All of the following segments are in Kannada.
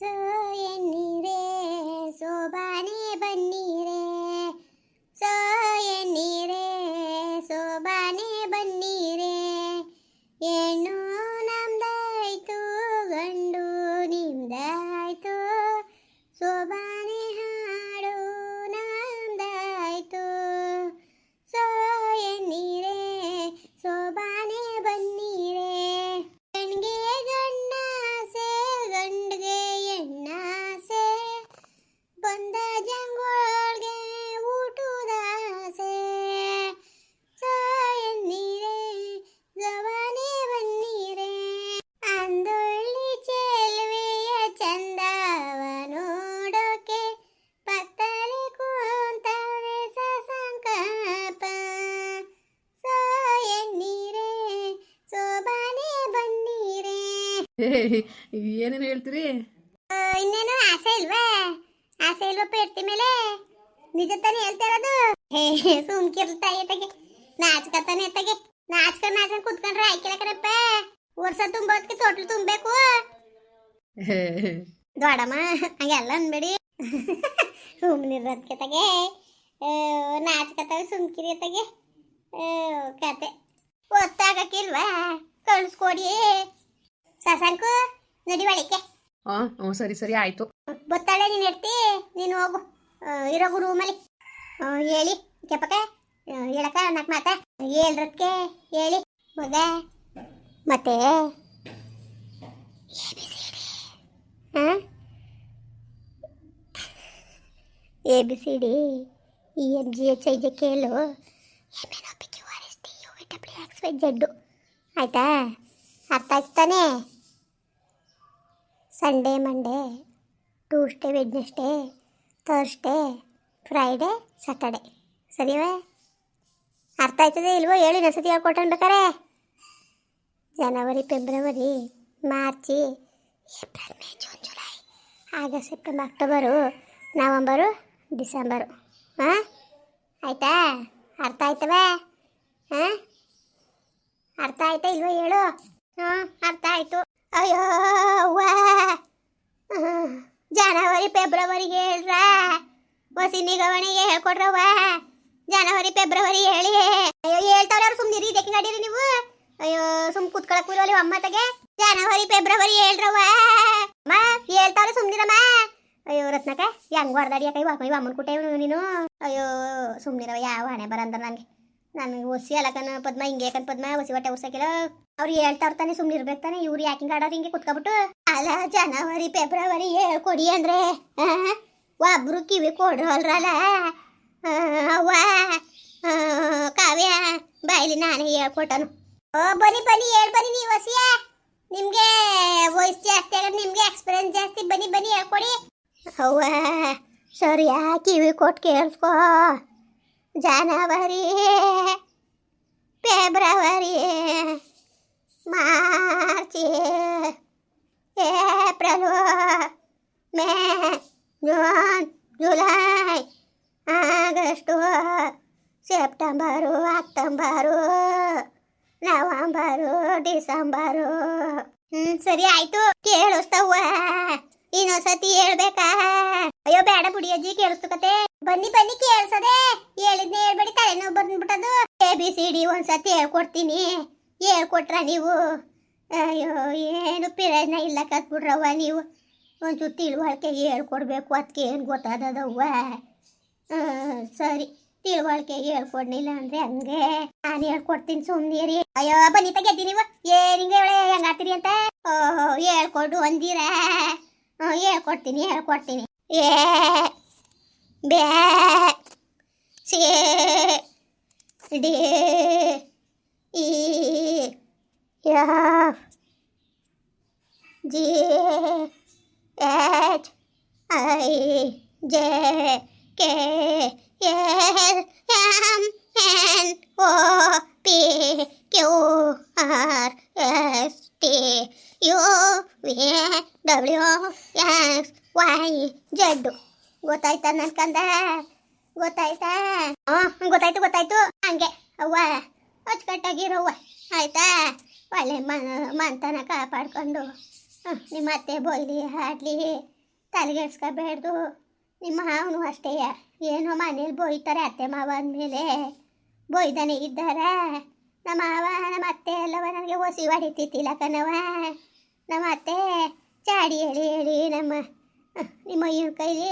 ಸೊ ಏನೇನು ಹೇಳ್ತೀರಿ? ಇನ್ನೇನು ಆಸೆ ಇಲ್ವಾ? ಆಸೆ ಇಲ್ವಾ ಇರ್ತಿ ಮೇಲೆ? ನಿಜ ತಾನೇ ಹೇಳ್ತಾ ಇರೋದು? ಹೇ ಸುಮ್ಕಿರ್ತಾ ಎತ್ತಗೆ ನಾಚ್ಕತಾನೆ ಎತ್ತಗೆ ನಾಚ್ಕೊಂಡ್ ನಾಚ್ಕೊಂಡ್ ಕುತ್ಕೊಂಡ್ರೆ ಆಯ್ಕಿಲ್ಲ ಕಣಪ್ಪ. ವರ್ಷ ತುಂಬೋದಕ್ಕೆ ತೊಟ್ಲು ತುಂಬಬೇಕು. ದೊಡಮ್ಮ ಹಂಗೆಲ್ಲ ಅನ್ಬೇಡಿ. ಸುಮ್ಮನಿರೋದಕ್ಕೆ ತಗೆ. ನಾಚ್ಕತಾವೆ ಸುಮ್ಕಿರಿ ತಗೆ ಕತೆ. ಒತ್ತಾಗಕ್ಕಿಲ್ವಾ ಕಳಿಸ್ಕೊಡಿ. ಸಸಂಕು ನಡಿವಳಿಕೆ. ಹಾ ಹ್ಞೂ ಸರಿ ಸರಿ ಆಯ್ತು. ಗೊತ್ತಾಳೆ ನೀನು ಇರ್ತಿ ನೀನು ಹೋಗು. ಆ, ಇರೋಗು ರೂಮಲ್ಲಿ. ಆ, ಹೇಳಿ ಕೆಪಕ ಹೇಳಕ ನಾಲ್ಕು ಮಾತ. ಹೇಳ್ರದ್ಕೆ ಹೇಳಿ. ಮಗ ಮತ್ತೆ? ಹಾಂ A B C D E N G H I J ಕೇಳು. M N O P Q R S T U V W X Y Z ಆಯಿತಾ? ಅರ್ಥ ಆಯ್ತಾನೆ ತಾನೇ? Sunday Monday Tuesday Wednesday Thursday Friday Saturday ಸರಿವೇ ಅರ್ಥ ಆಯ್ತದೆ ಇಲ್ವೋ? ಹೇಳಿ ನಸತಿ ಹೇಳ್ಕೊಟ್ಟನ್ ಬೇಕಾರೆ? January, February, March, April, May, June, July, August, September, October, November, December. ಹಾಂ ಆಯ್ತಾ? ಅರ್ಥ ಆಯ್ತವೆ? ಹಾಂ ಅರ್ಥ ಆಯ್ತಾ ಇಲ್ವೋ ಹೇಳು? ಹಾಂ ಅರ್ಥ ಆಯ್ತು. ಅಯ್ಯೋ, ವಾ. ಜನವರಿ, ಫೆಬ್ರವರಿಗೆ ಹೇಳ್ರ? ಹೊಸಿ ನಿಗವಣಿಗೆ ಹೇಳ್ಕೊಡ್ರವ ಜನವರಿ, ಫೆಬ್ರವರಿ ಹೇಳಿ. ಅಯ್ಯೋ, ಹೇಳ್ತಾವ್ರೆ ಅವ್ರು ಸುಮ್ಮನಿರಿ ಇದಕ್ಕೆ ನಡೀರಿ ನೀವು. ಅಯ್ಯೋ ಸುಮ್ ಕುತ್ಕೊಳಕ್ ಬಿಡೋಲಿ ಅಮ್ಮತ್ತಗೆ ಜನವರಿ, ಫೆಬ್ರವರಿ ಹೇಳ್ರವ ಅಮ್ಮ, ಹೇಳ್ತಾವ್ರೆ ಸುಮ್ನಿರಮ್ಮ ಅಯ್ಯೋ ರತ್ನಕ ಹೆಂಗ್ ಹೊಡೆದಾಡಿ ಕೈ ವಾಕ ಅಮ್ಮನ ಕುಟೆ ನೀನು. ಅಯ್ಯೋ ಸುಮ್ನಿರವ ಯಾವ ಹಣೆ ಬರಂದ್ರ ನನಗೆ ನನಗೆ ಒಸಿ ಅಲಕನ ಪದ್ಮ, ಹಿಂಗೆ ಯಾಕನ್ ಪದ್ಮ, ಒಸಿ ಹೊಟ್ಟೆ ಉರ್ಸಕಿಲ್ಲ. ಅವ್ರು ಹೇಳ್ತಾವ್ರ ತಾನೆ ಸುಮ್ಮನೆ ಇರ್ಬೇಕು ತಾನೆ, ಇವ್ರು ಯಾಕಿಂಗ್ ಆಡೋರು ಹಿಂಗೆ ಕುತ್ಕೊಬಿಟ್ಟು, ಅಲ್ಲ, ಜನವರಿ, ಫೆಬ್ರವರಿ ಹೇಳ್ಕೊಡಿ ಅಂದ್ರೆ ಒಬ್ರು ಕಿವಿ ಕೊಡ್ರಲ್ರಲ್ಲ ಅವ್ವ ಕಾವ್ಯ ಬಾಯಲ್ಲಿ ನಾನೇ ಹೇಳ್ಕೊಟ್ಟನು. ಓ, ಬನ್ನಿ ಬನ್ನಿ ಹೇಳ್ ಬನ್ನಿ ನೀವು ಹೊಸಿಯ ನಿಮ್ಗೆ ವಯಸ್ಸು ಜಾಸ್ತಿ ಆಗೋದು, ನಿಮ್ಗೆ ಎಕ್ಸ್ಪೀರಿಯನ್ಸ್ ಜಾಸ್ತಿ, ಬನ್ನಿ ಬನ್ನಿ ಹೇಳ್ಕೊಡಿ. ಅವ್ವ, ಸರಿಯಾ, ಕಿವಿ ಕೊಟ್ಟು ಕೇಳಿಸ್ಕೋ. January February March, April, May, June, July, August, September, October, November, December. Hmm, ಸರಿ ಆಯಿತು. ಕೇಳಿಸ್ತವ ಇನ್ನೊಂದ್ಸತಿ ಹೇಳ್ಬೇಕಾ? ಅಯ್ಯೋ ಬೇಡ ಬುಡಿ ಅಜ್ಜಿ ಕೇಳಿಸ್ತಕತೆ ಬನ್ನಿ ಬನ್ನಿ, ಕೇಳ್ಸದೆ. ಹೇಳಿದ್ನೆ ಹೇಳ್ಬೇಡಿ, ತಲೆನೋವು ಬಂದ್ಬಿಟ್ಟದು. ಎ, ಬಿ, ಸಿ, ಡಿ, ಒಂದ್ಸತಿ ಹೇಳ್ಕೊಡ್ತೀನಿ. ಹೇಳ್ಕೊಟ್ರ ನೀವು? ಅಯ್ಯೋ, ಏನು ಪ್ರಯೋಜನ ಇಲ್ಲ ಕತ್ಬಿಡ್ರವ್ವ ನೀವು. ಒಂಚೂರು ತಿಳುವಳಿಕೆ ಹೇಳ್ಕೊಡ್ಬೇಕು ಅದಕ್ಕೆ ಏನು ಗೊತ್ತಾದದವ್ವ. ಸರಿ, ತಿಳುವಳಿಕೆ ಹೇಳ್ಕೊಡ್ಲಿಲ್ಲ ಅಂದ್ರೆ ಹಂಗೆ. ನಾನು ಹೇಳ್ಕೊಡ್ತೀನಿ ಸುಮ್ಮನಿರಿ ಅಯ್ಯೋ, ಬನ್ನಿ ತೆಗೆದಿ ನೀವು. ಏನಿಂಗೆ ಹೆಂಗಾಗ್ತೀರಿ ಅಂತ? ಓಹೋ, ಹೇಳ್ಕೊಡು, ಅಂದಿರ? ಹೇಳ್ಕೊಡ್ತೀನಿ ಹೇಳ್ಕೊಡ್ತೀನಿ. A B C D E F G H I J K L M N O P Q R S T U, A, W, X, Y Z ಗೊತ್ತಾಯ್ತಾ ನನ್ಕಂದ ಗೊತ್ತಾಯ್ತಾ? ಹಾಂ ಗೊತ್ತಾಯ್ತು ಗೊತ್ತಾಯ್ತು. ಹಂಗೆ. ಅವ್ವ ಅಚ್ಚುಕಟ್ಟಾಗಿರವ್ವ ಆಯ್ತಾ? ಒಳ್ಳೆ ಮನ ಮಂತನ ಕಾಪಾಡ್ಕೊಂಡು ನಿಮ್ಮ ಅತ್ತೆ ಬೊಯ್ಲಿ ಆಡ್ಲಿ ತಲೆಗೆಡ್ಸ್ಕೋಬೇಡ್ದು ನಿಮ್ಮ ಅವನು ಅಷ್ಟೇ. ಏನೋ ಮನೇಲಿ ಬೋಯ್ತಾರೆ ಅತ್ತೆ ಮಾವ ಅಂದಮೇಲೆ. ಬೋಯ್ದಾನೆ ಇದ್ದಾರೆ? ನಮ್ಮ ಅವ, ನಮ್ಮ ಅತ್ತೆ ಎಲ್ಲವ ನನಗೆ ಒಸಿ ಹೊಡಿತಿತ್ತಿಲ್ಲ ಕಣವ ನಮ್ಮ ಅತ್ತೆ ಚಾಡಿ ಹೇಳಿ ಹೇಳಿ ನಮ್ಮ, ನಿಮ್ಮ ಅಯ್ಯನ ಕೈಲಿ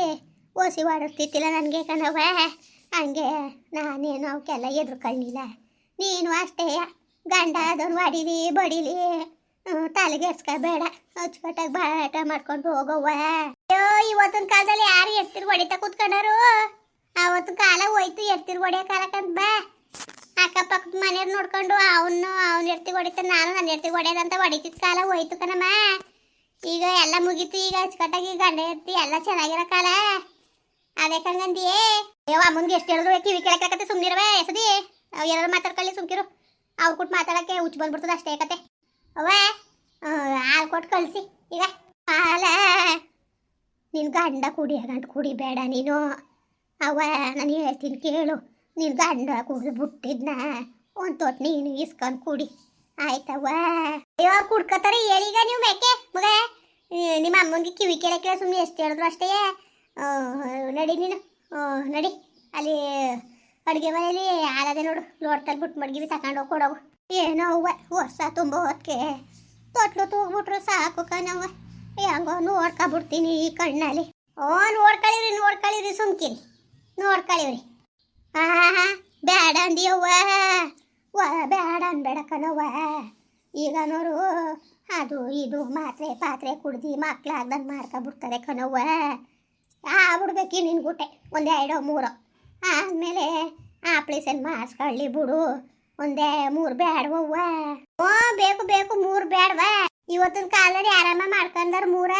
ಓಸಿ ಹೊಡಿಸ್ತಿತ್ತಿಲ್ಲ ನನಗೆ ಕಣವ ಹಂಗೆ ನಾನೇನು ಅವಕ್ಕೆಲ್ಲ ಎದುರ್ಕೊಳ್ಳಿಲ್ಲ. ನೀನು ಅಷ್ಟೇ ಗಂಡ ಅದನ್ನು ಹೊಡಿಲಿ ಬಡಿಲಿ ತಲೆಗೆ ಎಸ್ಕೋಬೇಡ ಅಚ್ಚುಕಟ್ಟಾಗಿ ಬಾಟ ಮಾಡ್ಕೊಂಡು ಹೋಗವ್ವ. ಅಯ್ಯೋ, ಇವತ್ತಿನ ಕಾಲದಲ್ಲಿ ಯಾರು ಎತ್ತಿರು ಹೊಡಿತಾ ಕೂತ್ಕೊಂಡರು? ಅವತ್ತಿನ ಕಾಲ ಹೋಯ್ತು ಎತ್ತಿರು ಹೊಡಿಯೋ ಕಾಲಕ್ಕಂತ ಬಾ. ಅಕ್ಕಪಕ್ಕದ ಮನೆಯವ್ರು ನೋಡ್ಕೊಂಡು, ಅವನು, ಅವ್ನ ಎರ್ತಿ ಹೊಡಿತ ನಾನು ನನ್ನ ಎರ್ತಿ ಹೊಡೆಯೋದಂತ ಹೊಡಿತಿದ್ ಕಾಲ ಹೋಯ್ತು ಕಣಮ್ಮ. ಈಗ ಎಲ್ಲ ಮುಗೀತು, ಈಗ ಅಚ್ಚುಕಟ್ಟಾಗಿ ಗಂಡ ಎರ್ತಿ ಎಲ್ಲ ಚೆನ್ನಾಗಿರೋ ಕಾಲ. ಅದೇ ಕಂಗಂದಿಯೇ ಅಯ್ಯೋ ಅಮ್ಮನ್ಗೆ ಎಷ್ಟು ಹೇಳಿದ್ರು ಕಿವಿ ಕೇಳಕ್ಕೆ ಸುಮ್ಮನಿರವೆ ಎಸದಿ ಅವ್ ಎಲ್ಲರೂ ಮಾತಾಡ್ಕೊಳ್ಳಿ, ಸುಮ್ಕಿರು. ಅವ್ರು ಕೊಟ್ಟು ಮಾತಾಡಕ್ಕೆ ಹುಚ್ಚು ಬಂದ್ಬಿಡ್ತದೆ ಅಷ್ಟೇ ಕತೆ. ಅವ್ವ ಹಾಲು ಕೊಟ್ಟು ಕಳಿಸಿ. ಈಗ ಹಾಲ. ನಿನ್ ಗಂಡ ಕುಡಿಯ ಗಂಡ ಕುಡಿಬೇಡ ನೀನು. ಅವ ನಾನು ಹೇಳ್ತೀನಿ ಕೇಳು. ನಿನ್ ಗಂಡ ಕುಡಿದು ಬಿಟ್ಟಿದ್ನ. ಒಂದು ತೊಟ್ಟು ನೀನು ಇಸ್ಕೊಂಡು ಕುಡಿ. ಆಯ್ತವ್ವ? ಅಯ್ಯೋ ಅವ್ರು ಕುಡ್ಕೋತಾರೆ ಹೇಳೀಗ ನೀವು ಮೇಕೆ, ಮಗ. ನಿಮ್ಮ ಅಮ್ಮನಿಗೆ ಕಿವಿ ಕೇಳಕ್ಕೆ ಸುಮ್ಮನೆ ಎಷ್ಟು ಹೇಳಿದ್ರು ಅಷ್ಟೇ. ನಡಿ ನೀನು. ನಡಿ. ಅಲ್ಲಿ ಅಡುಗೆ ಮನೆಯಲ್ಲಿ ಆಲದೆ ನೋಡು. ಲೋಡ್ತಲ್ಲಿ ಬಿಟ್ಟು ಮಡ್ಗಿವಿ ತಗೊಂಡು ಕೊಡೋವು ಏನೋ ಅವ್ವ ವರ್ಷ ತುಂಬ ಹೊತ್ತಿಗೆ ತೊಟ್ಲು ತೂಗ್ಬಿಟ್ರು ಸಾಕು ಕಣವ್ವ. ಹೆಂಗೋ ನೋಡ್ಕೊಬಿಡ್ತೀನಿ ಈ ಕಣ್ಣಲ್ಲಿ. ಓ ನೋಡ್ಕೊಳ್ಳಿವ್ರಿ ನೋಡ್ಕೊಳ್ಳಿವ್ರಿ ಸುಮ್ಕಿರಿ. ನೋಡ್ಕೊಳ್ಳಿವ್ರಿ ಬೇಡ ಅಂದಿಯವ್ವ ವ, ಬೇಡ ಅನ್ಬೇಡ ಕಣವ್ವ ಈಗ ನೋಡು, ಅದು ಇದು ಮಾತ್ರೆ ಪಾತ್ರೆ ಕುಡ್ದು ಮಕ್ಳಾಗ್ದಂಗೆ ಮಾಡ್ಕೊಬಿಡ್ತಾರೆ ಕಣವ್ವ. ಆಗ್ಬಿಡ್ಬೇಕು ನಿನ್ ಗುಟ್ಟೆ ಒಂದು ಎರಡೋ ಮೂರೋ. ಆದ್ಮೇಲೆ ಆಪ್ರೇಷನ್ ಮಾಡಿಸ್ಕೊಳ್ಳಿ ಬಿಡು. ಒಂದೇ ಮೂರು ಬೇಡವವ್ವ ಓ, ಬೇಕು ಬೇಕು, ಮೂರು ಬೇಡವ ಇವತ್ತಿನ ಕಾಲದಲ್ಲಿ ಆರಾಮ ಮಾಡ್ಕೊಂಡಾರ ಮೂರ.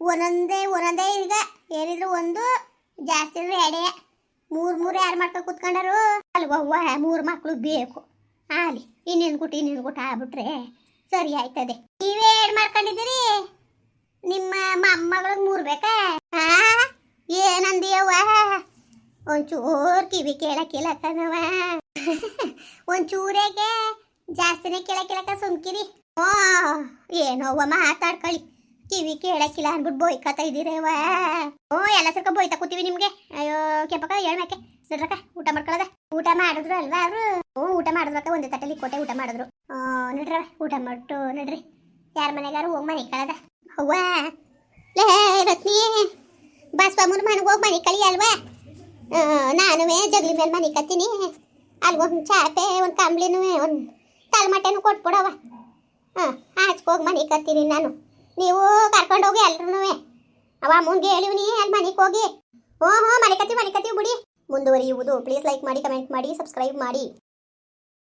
ಒಂದೊಂದೇ ಒಂದೊಂದೇ ಈಗ. ಏನಿದ್ರು ಒಂದು, ಜಾಸ್ತಿ ಎರಡೇ. ಮೂರು ಮೂರು ಯಾರು ಮಾಡ್ಕೊಂಡು ಕುತ್ಕೊಂಡಾರು? ಅಲ್ವವ್ವ ಮೂರು ಮಕ್ಕಳು ಬೇಕು. ಆಲಿ ಇನ್ನೇನು ಗುಟ್ಟು ಇನ್ನೇನು ಗುಟ್ಟು ಆಗ್ಬಿಟ್ರೆ ಸರಿ ಆಯ್ತದೆ. ನೀವೇ ಎರಡು ಮಾಡ್ಕೊಂಡಿದ್ದೀರಿ? ನಿಮ್ಮ ಮೊಮ್ಮಗಳಿಗೆ ಮೂರು ಬೇಕಾ? ಹಾ ಏನಂದಿಯವ್ವ? ಒಂಚೂರು ಕಿವಿ ಕೇಳಕ್ಕಿಲ್ಲ ಕಣವ ಒಂಚೂರೇಗೆ ಜಾಸ್ತಿನೇ ಕೇಳಕ್ಕಿಲ್ಲಕ ಸುಮ್ಕಿರಿ. ಓ ಏನೋವ್ವ ಮಾತಾಡ್ಕೊಳ್ಳಿ ಕಿವಿ ಕೇಳಕ್ಕಿಲ್ಲ ಅನ್ಬಿಟ್ಟು ಬೋಯ್ಕತ ಇದ್ದೀರವ ಓ, ಎಲ್ಲ ಸರ್ಕ ಬೋಯ್ತಾ ಕೂತೀವಿ ನಿಮ್ಗೆ. ಅಯ್ಯೋ, ಕೆಂಪಕ್ಕ ಹೇಳ್ಬೇಕೆ ನಡ್ರಕ್ಕ, ಊಟ ಮಾಡ್ಕೊಳ್ಳೋದ ಊಟ ಮಾಡಿದ್ರು ಅಲ್ವಾ ಅವರು? ಹ್ಞೂ ಊಟ ಮಾಡಿದ್ರಕ್ಕ ಒಂದೇ ತಟ್ಟಲ್ಲಿ ಕೊಟ್ಟೆ ಊಟ ಮಾಡಿದ್ರು. ನಡ್ರ ನಡ್ರವ, ಊಟ ಮಾಡ್ಬಿಟ್ಟು ನಡ್ರಿ. ಯಾರ ಮನೆಗಾರು ಹೋಗಿ ಮನೆ ಕಳದ? ಅವ್ವ. ಲೇ, ರತ್ನಿ. ಬಸವಮ್ಮನ ಮನೆಗೆ ಹೋಗಿ ಮನೆ ಕಳಿ ಅಲ್ವಾ? ನಾನುವೇ ಜಗಲಿ ಮೇಲೆ ಮನೆ ಕತ್ತೀನಿ. ಅಲ್ಲಿ ಒಂದು ಚಾಪೆ, ಒಂದು ಕಂಬ್ಳಿನೂ, ಒಂದು ತಲೆಮಟ್ಟೆನೂ ಕೊಟ್ಬಿಡವ ಹಾಂ ಆಚ್ಕೋಗಿ ಮನೆ ಕತ್ತೀನಿ ನಾನು. ನೀವು ಕರ್ಕೊಂಡು ಹೋಗಿ ಎಲ್ರೂ ಅವ ಅಮ್ಮನ್ಗೆ ಹೇಳಿವ್ನಿ ಅಲ್ಲಿ ಮನೆಗೆ ಹೋಗಿ. ಹ್ಞೂ ಹೋ ಮನೆ ಕತ್ತಿ ಮನೆ ಕತ್ತಿ ಬಿಡಿ. ಮುಂದುವರಿಯುವುದು. ಪ್ಲೀಸ್ ಲೈಕ್ ಮಾಡಿ ಕಮೆಂಟ್ ಮಾಡಿ ಸಬ್ಸ್ಕ್ರೈಬ್ ಮಾಡಿ.